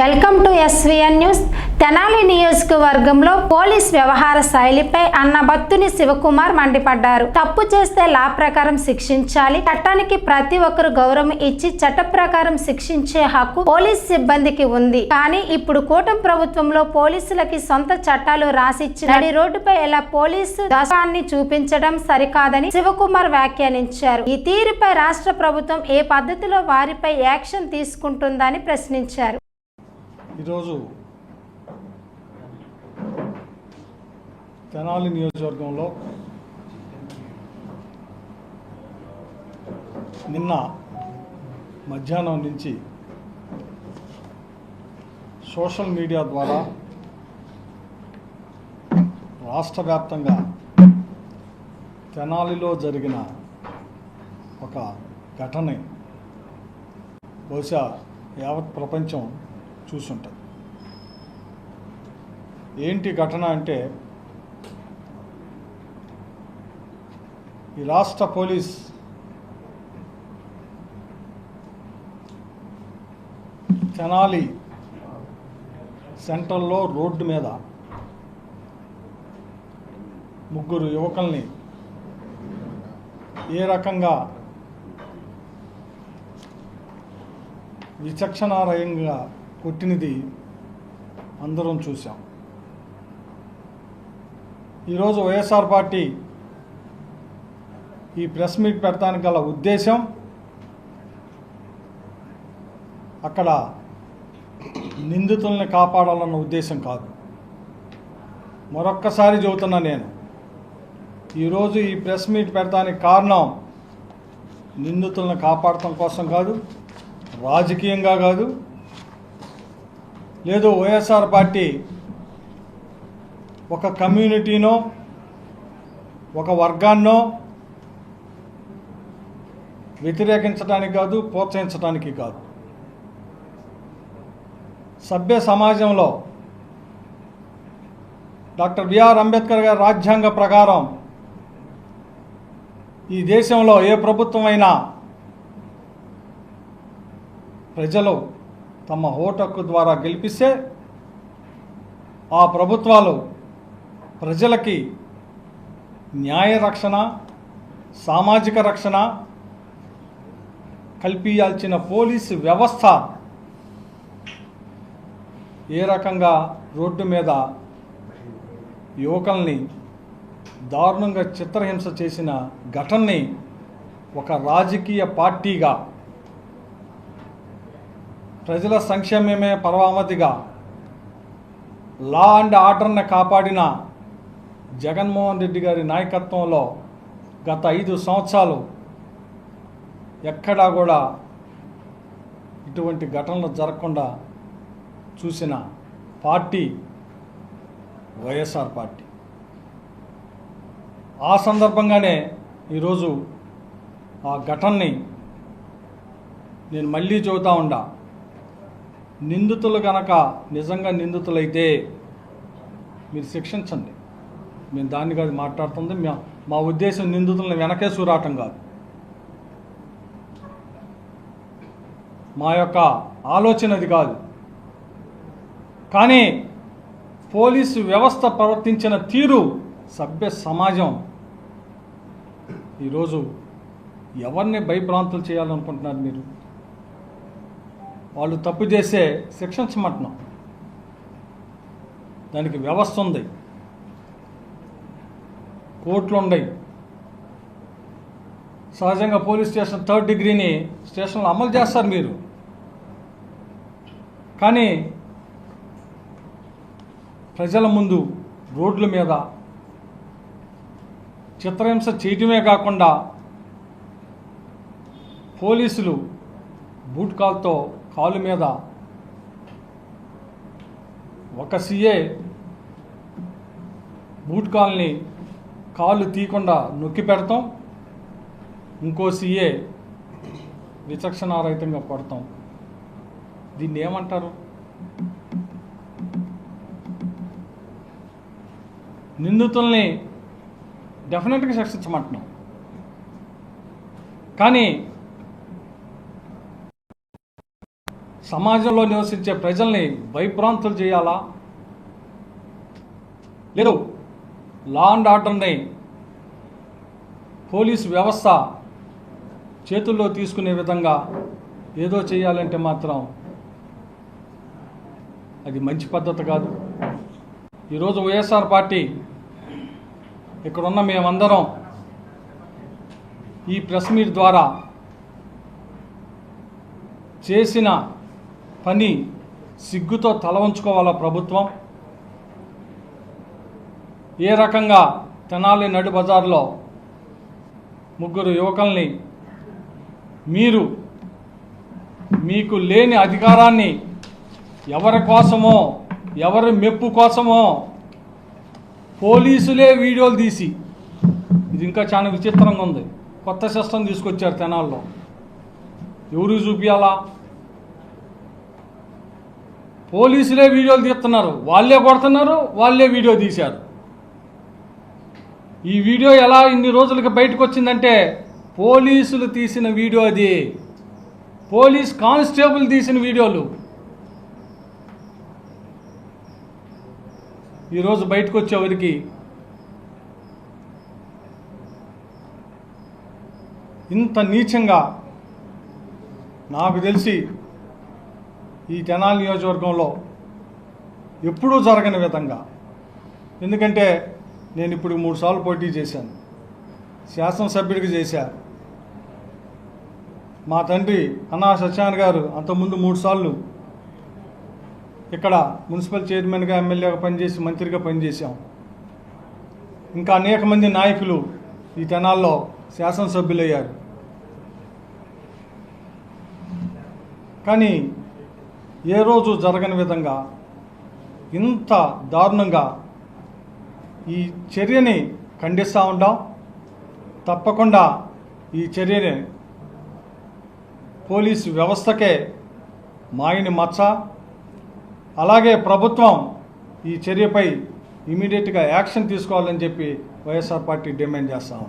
Welcome to SVN news. Tenali నియోజకవర్గంలో police వ్యవహార శైలిపై అన్న భక్తుని శివకుమార్ మండిపడ్డారు. తప్పు చేస్తే లా ప్రకారం శిక్షించాలి. చట్టానికి ప్రతి ఒక్కరు గౌరవం ఇచ్చి చట్ట ప్రకారం శిక్షించే హక్కు పోలీస్ సిబ్బందికి ఉంది. కానీ ఇప్పుడు కూటమి ప్రభుత్వంలో పోలీసులకి సొంత చట్టాలు రాసిచ్చి నడి రోడ్డుపై ఇలా పోలీసు దశాన్ని చూపించడం సరికాదని శివకుమార్ వ్యాఖ్యానించారు. ఈ తీరుపై రాష్ట్ర ప్రభుత్వం ఏ పద్ధతిలో వారిపై యాక్షన్ తీసుకుంటుందని ప్రశ్నించారు. ఈరోజు తెనాలి నియోజకవర్గంలో నిన్న మధ్యాహ్నం నుంచి సోషల్ మీడియా ద్వారా రాష్ట్ర వ్యాప్తంగా తెనాలిలో జరిగిన ఒక ఘటన బహుశా యావత్ ప్రపంచం చూసుంటుంది ఏంటి ఘటన అంటే ఈ రాష్ట్ర పోలీస్ తెనాలి సెంట్రల్లో రోడ్డు మీద ముగ్గురు యువకుల్ని ఏ రకంగా విచక్షణారయంగా కొట్టినది అందరం చూసాం ఈరోజు వైఎస్ఆర్ పార్టీ ఈ ప్రెస్ మీట్ పెడతానికి గల ఉద్దేశం అక్కడ నిందితుల్ని కాపాడాలన్న ఉద్దేశం కాదు. మరొక్కసారి చెబుతున్నా నేను ఈరోజు ఈ ప్రెస్ మీట్ పెడతానికి కారణం నిందితులను కాపాడటం కోసం కాదు రాజకీయంగా కాదు లేదు వైఎస్ఆర్ పార్టీ ఒక కమ్యూనిటీనో ఒక వర్గాన్నో వ్యతిరేకించడానికి కాదు ప్రోత్సహించడానికి కాదు. సభ్య సమాజంలో డాక్టర్ బిఆర్ అంబేద్కర్ గారి రాజ్యాంగ ప్రకారం ఈ దేశంలో ఏ ప్రభుత్వం అయినా ప్రజలు తమ ఓటక్కు ద్వారా గెలిపిస్తే ఆ ప్రభుత్వాలు ప్రజలకి న్యాయ రక్షణ సామాజిక రక్షణ కల్పించాల్సిన పోలీసు వ్యవస్థ ఏ రకంగా రోడ్డు మీద యువకుల్ని దారుణంగా చిత్రహింస చేసిన ఘటనని ఒక రాజకీయ పార్టీగా ప్రజల సంక్షేమమే పరమావధిగా. లా అండ్ ఆర్డర్ని కాపాడిన జగన్మోహన్ రెడ్డి గారి నాయకత్వంలో గత ఐదు సంవత్సరాలు ఎక్కడా కూడా ఇటువంటి ఘటనలు జరగకుండా చూసిన పార్టీ వైఎస్ఆర్ పార్టీ. ఆ సందర్భంగానే ఈరోజు ఆ ఘటనని నేను మళ్ళీ చెబుతా ఉండా. నిందితులు గనక నిజంగా నిందితులైతే మీరు శిక్షించండి. మేము దాన్ని కాదు మాట్లాడుతుంది. మా మా ఉద్దేశం నిందితులను వెనకే సూరాటం కాదు. మా యొక్క ఆలోచన అది కాదు. కానీ పోలీసు వ్యవస్థ ప్రవర్తించిన తీరు సభ్య సమాజం ఈరోజు ఎవరిని భయభ్రాంతులు చేయాలనుకుంటున్నారు మీరు? వాళ్ళు తప్పు చేస్తే శిక్షించమంటున్నాం దానికి వ్యవస్థ ఉంది. కోర్టులు ఉన్నాయి. సహజంగా పోలీస్ స్టేషన్ థర్డ్ డిగ్రీని స్టేషన్లో అమలు చేస్తారు మీరు. కానీ ప్రజల ముందు రోడ్ల మీద చిత్రహింస చేయటమే కాకుండా పోలీసులు బూట్ కాల్తో కాలు మీద ఒక సీఏ బూట్ కాల్ని కాళ్ళు తీయకుండా నొక్కి పెడతాం. ఇంకో సీఏ విచక్షణారహితంగా కొడతాం దీన్ని ఏమంటారు? నిందితుల్ని డెఫినెట్గా శిక్షించమంటున్నాం. కానీ సమాజంలో నివసించే ప్రజల్ని భయభ్రాంతులు చేయాలా? లేదు లా అండ్ ఆర్డర్ని పోలీస్ వ్యవస్థ చేతుల్లో తీసుకునే విధంగా ఏదో చేయాలంటే మాత్రం అది మంచి పద్ధతి కాదు. ఈరోజు వైఎస్ఆర్ పార్టీ ఇక్కడున్న మేమందరం ఈ ప్రెస్ మీట్ ద్వారా చేసిన పని సిగ్గుతో తల ఉంచుకోవాలా ప్రభుత్వం? ఏ రకంగా తెనాలి నడు బజార్లో ముగ్గురు యువకుల్ని మీరు మీకు లేని అధికారాన్ని ఎవరి కోసమో ఎవరి మెప్పు కోసమో పోలీసులే వీడియోలు తీసి ఇది ఇంకా చాలా విచిత్రంగా ఉంది. కొత్త సిస్టమ్ తీసుకొచ్చారు తెనాల్లో. ఎవరు చూపించాలా పోలీసులే వీడియోలు తీస్తున్నారు. వాళ్ళే కొడుతున్నారు వాళ్ళే వీడియో తీశారు. ఈ వీడియో ఎలా ఇన్ని రోజులకి బయటకు వచ్చిందంటే పోలీసులు తీసిన వీడియో అది. పోలీస్ కానిస్టేబుల్ తీసిన వీడియోలు. ఈరోజు బయటకు వచ్చేవరికి ఇంత నీచంగా నాకు తెలిసి ఈ తెనాలి నియోజకవర్గంలో ఎప్పుడూ జరగని విధంగా. ఎందుకంటే నేను ఇప్పుడు మూడు సార్లు పోటీ చేశాను. శాసనసభ్యుడికి చేశాను మా తండ్రి అన్నా సత్యనారాయణ గారు అంతకుముందు మూడుసార్లు ఇక్కడ మున్సిపల్ చైర్మన్గా ఎమ్మెల్యేగా పనిచేసి మంత్రిగా పనిచేశాం. ఇంకా అనేక మంది నాయకులు ఈ తెనాల్లో శాసనసభ్యులయ్యారు. కానీ ఏ రోజు జరగని విధంగా ఇంత దారుణంగా ఈ చర్యని ఖండిస్తూ ఉంటాం తప్పకుండా ఈ చర్యని పోలీసు వ్యవస్థకే మాయని మచ్చ. అలాగే ప్రభుత్వం ఈ చర్యపై ఇమీడియట్గా యాక్షన్ తీసుకోవాలని చెప్పి వైఎస్ఆర్ పార్టీ డిమాండ్ చేస్తాం